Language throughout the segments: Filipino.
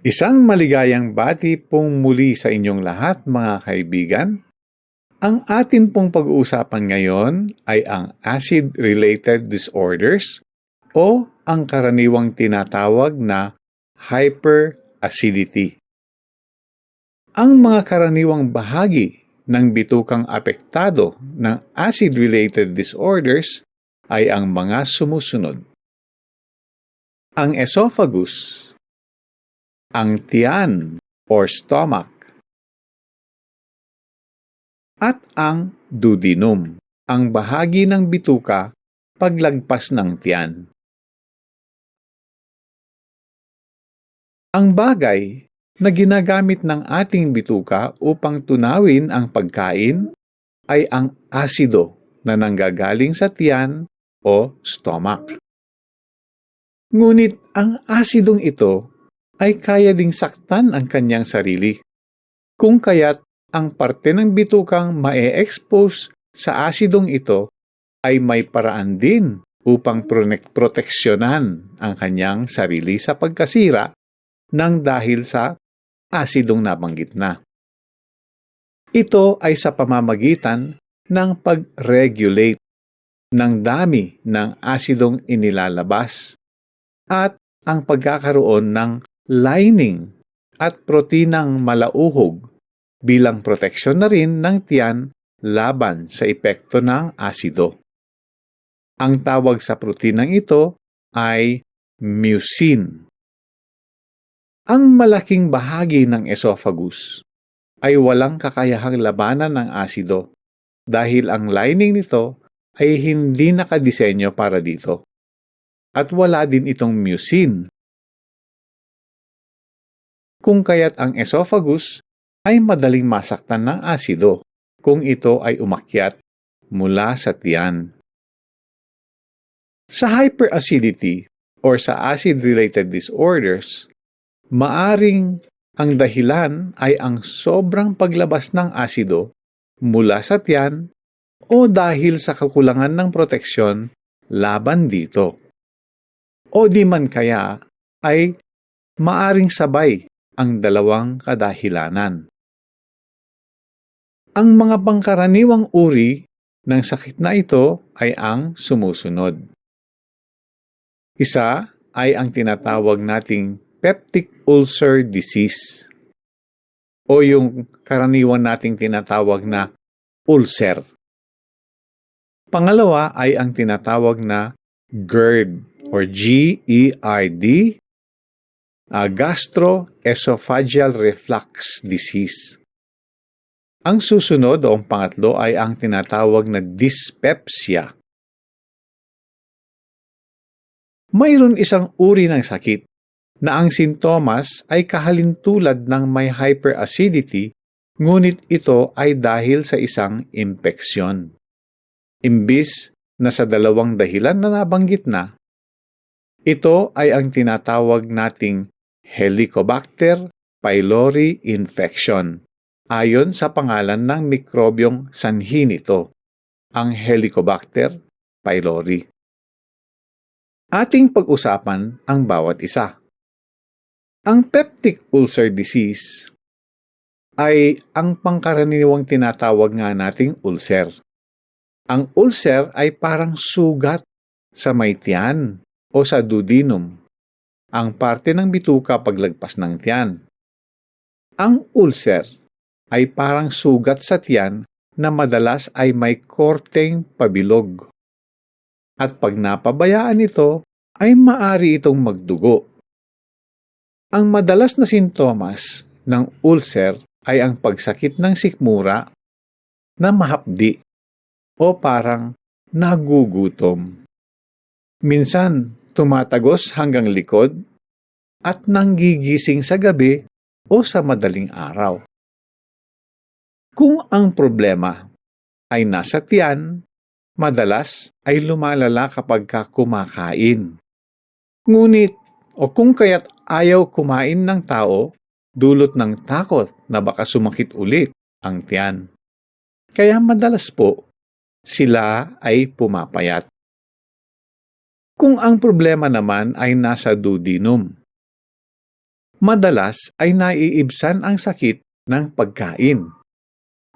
Isang maligayang bati pong muli sa inyong lahat mga kaibigan. Ang atin pong pag-uusapan ngayon ay ang acid-related disorders o ang karaniwang tinatawag na hyperacidity. Ang mga karaniwang bahagi ng bitukang apektado ng acid-related disorders ay ang mga sumusunod. Ang esophagus, ang tiyan or stomach, at ang duodenum, ang bahagi ng bituka paglagpas ng tiyan. Ang bagay na ginagamit ng ating bituka upang tunawin ang pagkain ay ang asido na nanggagaling sa tiyan o stomach. Ngunit ang asidong ito ay kaya ding saktan ang kanyang sarili. Kung kaya't ang parte ng bitukang mae-expose sa asidong ito ay may paraan din upang proteksyonan ang kanyang sarili sa pagkasira ng dahil sa asidong nabanggit na. Ito ay sa pamamagitan ng pag-regulate ng dami ng asidong inilalabas at ang pagkakaroon ng lining at protinang malauhog bilang proteksyon na rin ng tiyan laban sa epekto ng asido. Ang tawag sa protinang ito ay mucin. Ang malaking bahagi ng esophagus ay walang kakayahang labanan ng asido dahil ang lining nito ay hindi nakadisenyo para dito. At wala din itong mucin. Kung kaya't ang esophagus ay madaling masaktan ng asido kung ito ay umakyat mula sa tiyan. Sa hyperacidity or sa acid-related disorders, maaring ang dahilan ay ang sobrang paglabas ng asido mula sa tiyan o dahil sa kakulangan ng proteksyon laban dito. O di man kaya ay maaring sabay ang dalawang kadahilanan. Ang mga pangkaraniwang uri ng sakit na ito ay ang sumusunod. Isa ay ang tinatawag nating peptic ulcer disease o yung karaniwan nating tinatawag na ulcer. Pangalawa ay ang tinatawag na GERD or G-E-R-D, uh, gastroesophageal reflux disease. Ang susunod o ang pangatlo ay ang tinatawag na dyspepsia. Mayroon isang uri ng sakit na ang sintomas ay kahalintulad ng may hyperacidity ngunit ito ay dahil sa isang impeksyon. Imbis na sa dalawang dahilan na nabanggit na, ito ay ang tinatawag nating Helicobacter pylori infection ayon sa pangalan ng mikrobyong sanhi nito, ang Helicobacter pylori. Ating pag-usapan ang bawat isa. Ang peptic ulcer disease ay ang pangkaraniwang tinatawag nga nating ulcer. Ang ulcer ay parang sugat sa may tiyan o sa duodenum, ang parte ng bituka paglagpas ng tiyan. Ang ulcer ay parang sugat sa tiyan na madalas ay may korteng pabilog. At pag napabayaan ito, ay maari itong magdugo. Ang madalas na sintomas ng ulcer ay ang pagsakit ng sikmura na mahapdi o parang nagugutom. Minsan, tumatagos hanggang likod at nanggigising sa gabi o sa madaling araw. Kung ang problema ay nasa tiyan, madalas ay lumalala kapag ka kumakain. Ngunit o kung kaya't ayaw kumain ng tao, dulot ng takot na baka sumakit ulit ang tiyan. Kaya madalas po, sila ay pumapayat. Kung ang problema naman ay nasa duodenum, madalas ay naiibsan ang sakit ng pagkain.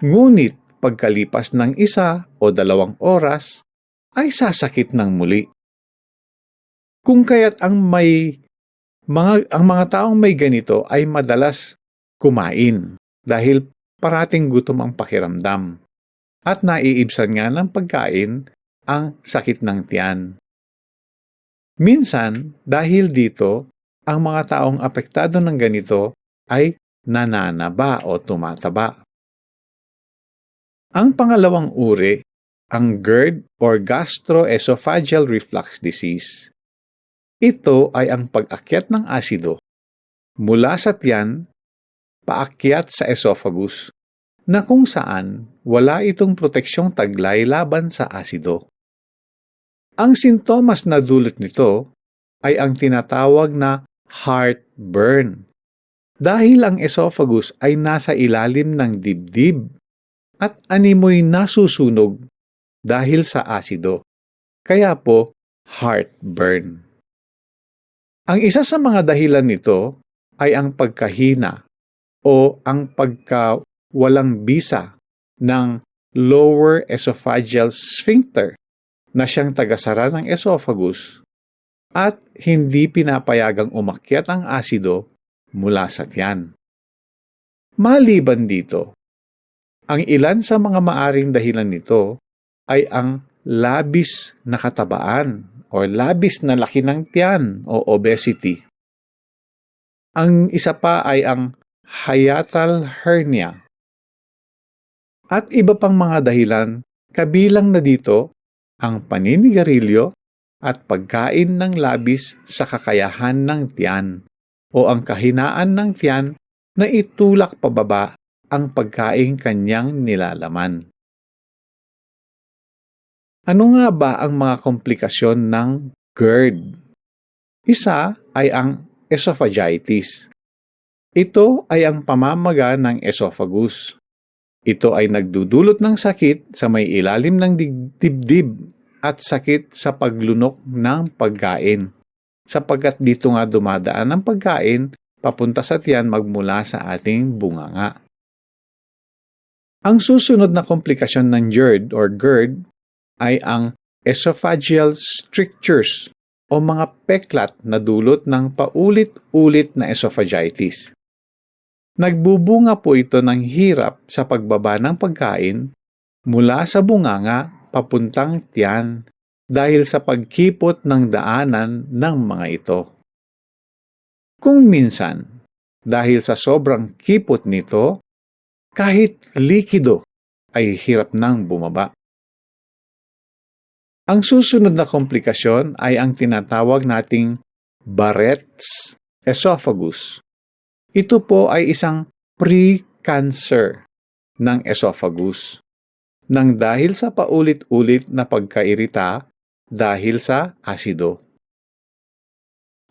Ngunit pagkalipas ng isa o dalawang oras, ay sasakit ng muli. Kung kaya't ang may mga ang mga taong may ganito ay madalas kumain dahil parating gutom ang pakiramdam at naiibsan nga ng pagkain ang sakit ng tiyan. Minsan, dahil dito, ang mga taong apektado ng ganito ay nananaba o tumataba. Ang pangalawang uri, ang GERD or gastroesophageal reflux disease. Ito ay ang pag-akyat ng asido mula sa tiyan paakyat sa esophagus na kung saan wala itong proteksyong taglay laban sa asido. Ang sintomas na dulot nito ay ang tinatawag na heartburn dahil ang esophagus ay nasa ilalim ng dibdib at animoy nasusunog dahil sa asido. Kaya po, heartburn. Ang isa sa mga dahilan nito ay ang pagkahina o ang pagka walang bisa ng lower esophageal sphincter na siyang tagasara ng esophagus at hindi pinapayagang umakyat ang asido mula sa tiyan. Maliban dito, ang ilan sa mga maaring dahilan nito ay ang labis na katabaan o labis na laki ng tiyan o obesity. Ang isa pa ay ang hiatal hernia. At iba pang mga dahilan, kabilang na dito ang paninigarilyo at pagkain ng labis sa kakayahan ng tiyan o ang kahinaan ng tiyan na itulak pababa ang pagkain kanyang nilalaman. Ano nga ba ang mga komplikasyon ng GERD? Isa ay ang esophagitis. Ito ay ang pamamaga ng esophagus. Ito ay nagdudulot ng sakit sa may ilalim ng dibdib at sakit sa paglunok ng pagkain. Sapagkat dito nga dumadaan ang pagkain papunta sa tiyan magmula sa ating bunganga. Ang susunod na komplikasyon ng GERD or GERD ay ang esophageal strictures o mga peklat na dulot ng paulit-ulit na esophagitis. Nagbubunga po ito ng hirap sa pagbaba ng pagkain mula sa bunganga papuntang tiyan dahil sa pagkipot ng daanan ng mga ito. Kung minsan, dahil sa sobrang kipot nito, kahit likido ay hirap nang bumaba. Ang susunod na komplikasyon ay ang tinatawag nating Barrett's esophagus. Ito po ay isang pre-cancer ng esophagus nang dahil sa paulit-ulit na pagkairita dahil sa asido.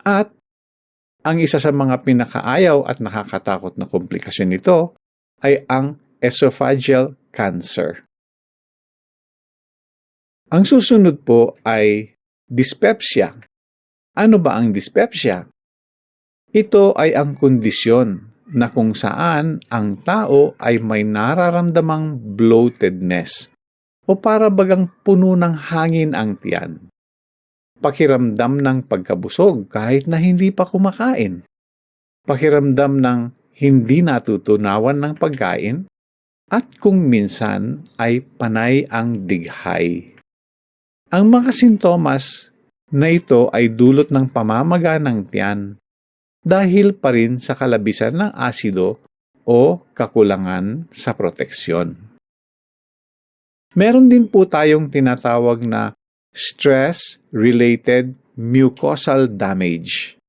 At ang isa sa mga pinakaayaw at nakakatakot na komplikasyon nito ay ang esophageal cancer. Ang susunod po ay dyspepsia. Ano ba ang dyspepsia? Ito ay ang kondisyon na kung saan ang tao ay may nararamdamang bloatedness o para bagang puno ng hangin ang tiyan. Pakiramdam ng pagkabusog kahit na hindi pa kumakain. Pakiramdam ng hindi natutunawan ng pagkain at kung minsan ay panay ang dighay. Ang mga sintomas na ito ay dulot ng pamamaga ng tiyan dahil pa rin sa kalabisan ng asido o kakulangan sa proteksyon. Meron din po tayong tinatawag na stress-related mucosal damage.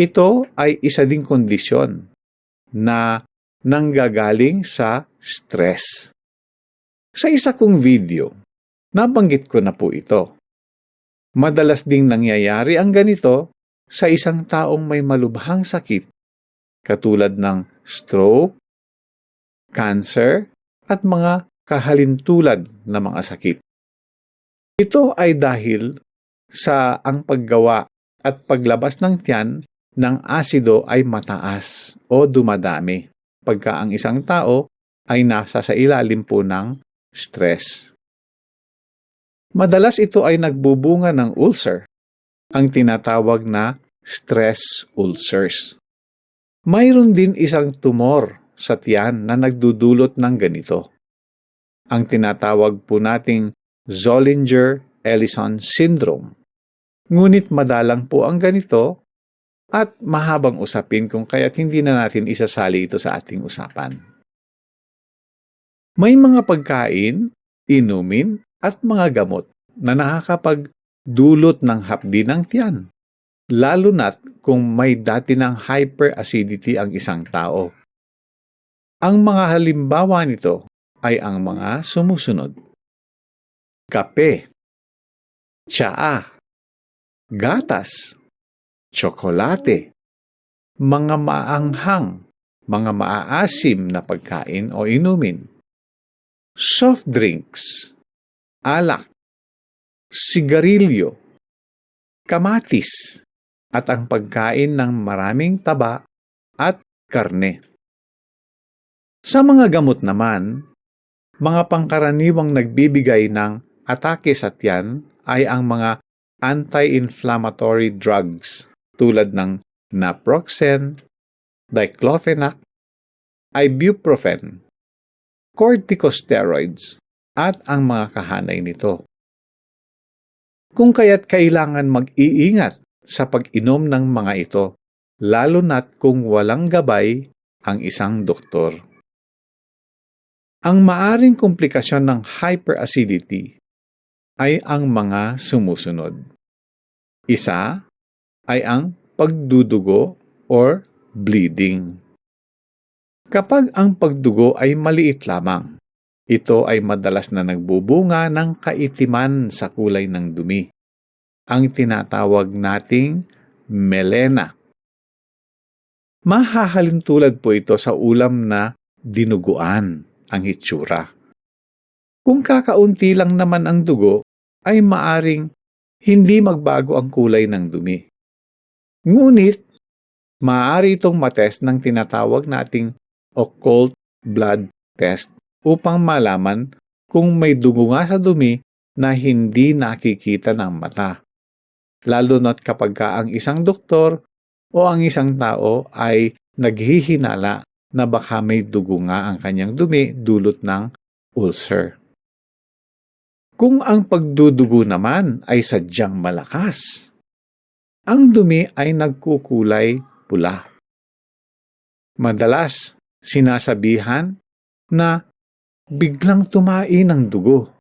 Ito ay isa ding kondisyon na nanggagaling sa stress. Sa isa kong video, Nabanggit ko na po ito. Madalas ding nangyayari ang ganito sa isang taong may malubhang sakit katulad ng stroke, cancer, at mga kahalintulad na mga sakit. Ito ay dahil sa ang paggawa at paglabas ng tiyan ng asido ay mataas o dumadami pagka ang isang tao ay nasa sa ilalim po ng stress. Madalas ito ay nagbubunga ng ulcer, ang tinatawag na stress ulcers. Mayroon din isang tumor sa tiyan na nagdudulot ng ganito. Ang tinatawag po nating Zollinger-Ellison syndrome. Ngunit madalang po ang ganito at mahabang usapin kung kaya't hindi na natin isasali ito sa ating usapan. May mga pagkain, inumin, at mga gamot na nakakapagdulot ng hapdi ng tiyan, lalo na't kung may dati ng hyperacidity ang isang tao. Ang mga halimbawa nito ay ang mga sumusunod. Kape, tsaa, gatas, tsokolate, mga maanghang, mga maaasim na pagkain o inumin, soft drinks, alak, sigarilyo, kamatis, at ang pagkain ng maraming taba at karne. Sa mga gamot naman, mga pangkaraniwang nagbibigay ng atake sa tiyan ay ang mga anti-inflammatory drugs tulad ng naproxen, diclofenac, ibuprofen, corticosteroids, at ang mga kahanay nito. Kung kaya't kailangan mag-iingat sa pag-inom ng mga ito, lalo na't kung walang gabay ang isang doktor. Ang maaring komplikasyon ng hyperacidity ay ang mga sumusunod. Isa ay ang pagdudugo or bleeding. Kapag ang pagdugo ay maliit lamang, ito ay madalas na nagbubunga ng kaitiman sa kulay ng dumi. Ang tinatawag nating melena. Mahahalin tulad po ito sa ulam na dinuguan ang hitsura. Kung kakaunti lang naman ang dugo, ay maaring hindi magbago ang kulay ng dumi. Ngunit, maaari itong matest ng tinatawag nating occult blood test upang malaman kung may dugo nga sa dumi na hindi nakikita ng mata. Lalo na't kapag ka ang isang doktor o ang isang tao ay naghihinala na baka may dugo nga ang kanyang dumi dulot ng ulcer. Kung ang pagdudugo naman ay sadyang malakas, ang dumi ay nagkukulay pula. Madalas, sinasabihan na biglang tumain ang dugo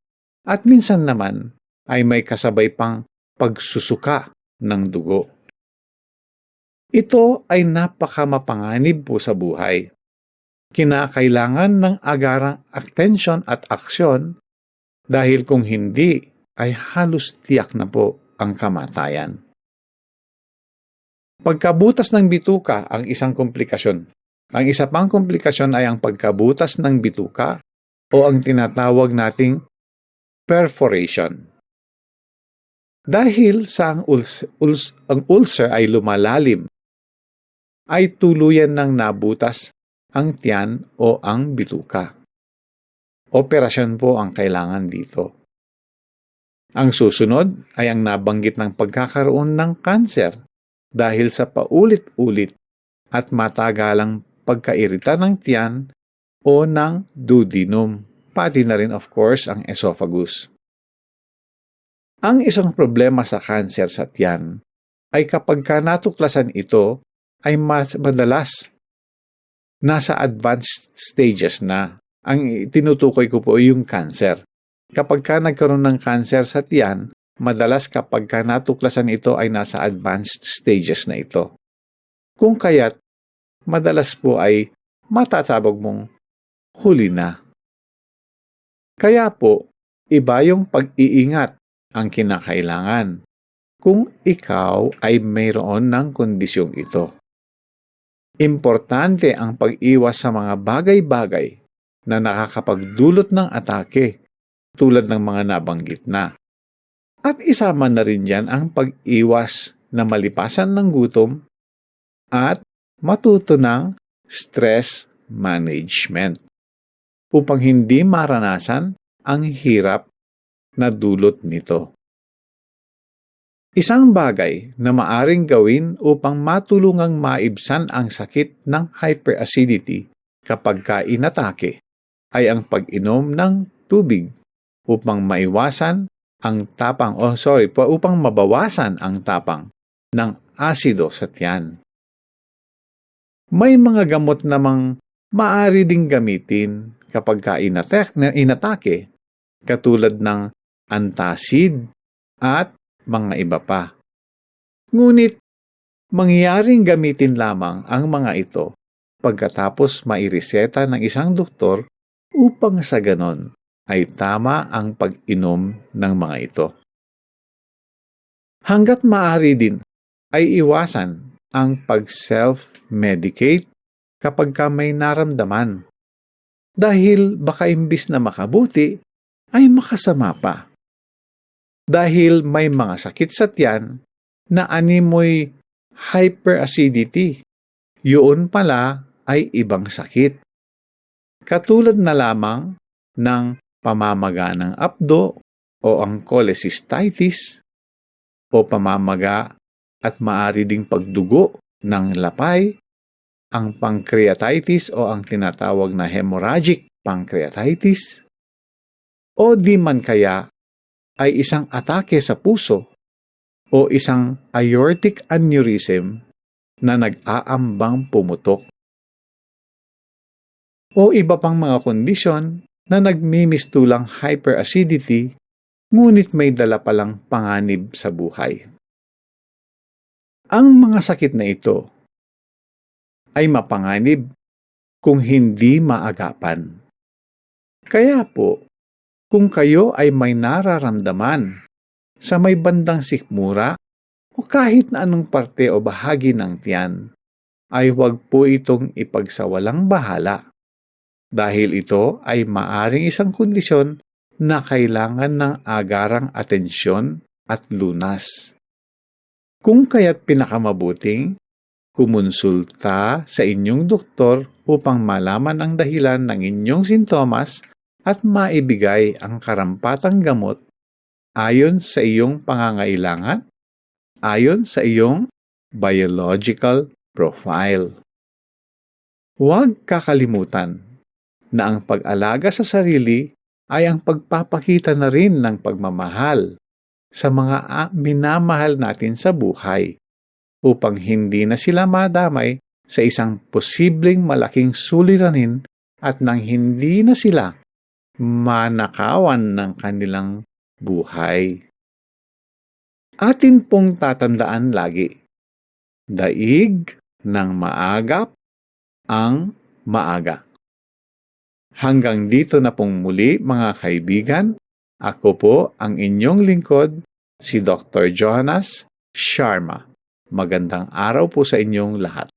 at minsan naman ay may kasabay pang pagsusuka ng dugo. Ito ay napakamapanganib po sa buhay kinakailangan ng agarang attention at aksyon dahil kung hindi ay halos tiyak na po ang kamatayan. Pagkabutas ng bituka ang isang komplikasyon. Ang isa pang komplikasyon ay ang pagkabutas ng bituka o ang tinatawag nating perforation. Dahil sa ang, uls, uls, ang ulcer ay lumalalim, ay tuluyan ng nabutas ang tiyan o ang bituka. Operasyon po ang kailangan dito. Ang susunod ay ang nabanggit ng pagkakaroon ng kanser dahil sa paulit-ulit at matagalang pagkairita ng tiyan o ng duodenum, pati na rin of course ang esophagus. Ang isang problema sa kanser sa tiyan ay kapag ka natuklasan ito ay mas madalas nasa advanced stages na. Ang tinutukoy ko po yung cancer. Kapag ka nagkaroon ng cancer sa tiyan, madalas kapag ka natuklasan ito ay nasa advanced stages na ito. Kung kaya't, madalas po ay matatabog mong huli na. Kaya po, iba yung pag-iingat ang kinakailangan kung ikaw ay mayroon ng kondisyong ito. Importante ang pag-iwas sa mga bagay-bagay na nakakapagdulot ng atake tulad ng mga nabanggit na. At isama na rin dyan ang pag-iwas na malipasan ng gutom at matuto ng stress management upang hindi maranasan ang hirap na dulot nito. Isang bagay na maaring gawin upang matulungang maibsan ang sakit ng hyperacidity kapag ka inatake ay ang pag-inom ng tubig upang maiwasan ang tapang oh sorry upang mabawasan ang tapang ng asido sa tiyan. May mga gamot namang maaari ding gamitin kapag ka inatek, na inatake katulad ng antacid at mga iba pa. Ngunit mangyaring gamitin lamang ang mga ito pagkatapos maireseta ng isang doktor upang sa ganon ay tama ang pag-inom ng mga ito. Hanggat maaari din ay iwasan ang pag-self-medicate kapag ka may naramdaman dahil baka imbis na makabuti ay makasama pa. Dahil may mga sakit sa tiyan na animoy hyperacidity. Yun pala ay ibang sakit. Katulad na lamang ng pamamaga ng apdo o ang cholecystitis o pamamaga at maari ding pagdugo ng lapay, ang pancreatitis o ang tinatawag na hemorrhagic pancreatitis, o di man kaya ay isang atake sa puso o isang aortic aneurysm na nag-aambang pumutok. O iba pang mga kondisyon na nagmimistulang hyperacidity ngunit may dala palang panganib sa buhay. Ang mga sakit na ito ay mapanganib kung hindi maagapan. Kaya po, kung kayo ay may nararamdaman sa may bandang sikmura o kahit na anong parte o bahagi ng tiyan, ay huwag po itong ipagsawalang bahala dahil ito ay maaring isang kondisyon na kailangan ng agarang atensyon at lunas. Kung kaya't pinakamabuting, kumonsulta sa inyong doktor upang malaman ang dahilan ng inyong sintomas at maibigay ang karampatang gamot ayon sa iyong pangangailangan, ayon sa iyong biological profile. Huwag kakalimutan na ang pag-alaga sa sarili ay ang pagpapakita na rin ng pagmamahal sa mga minamahal natin sa buhay upang hindi na sila madamay sa isang posibleng malaking suliranin at nang hindi na sila manakawan ng kanilang buhay. Atin pong tatandaan lagi, daig ng maagap ang maaga. Hanggang dito na pong muli mga kaibigan, ako po ang inyong lingkod, si Dr. Johannes Sharma. Magandang araw po sa inyong lahat.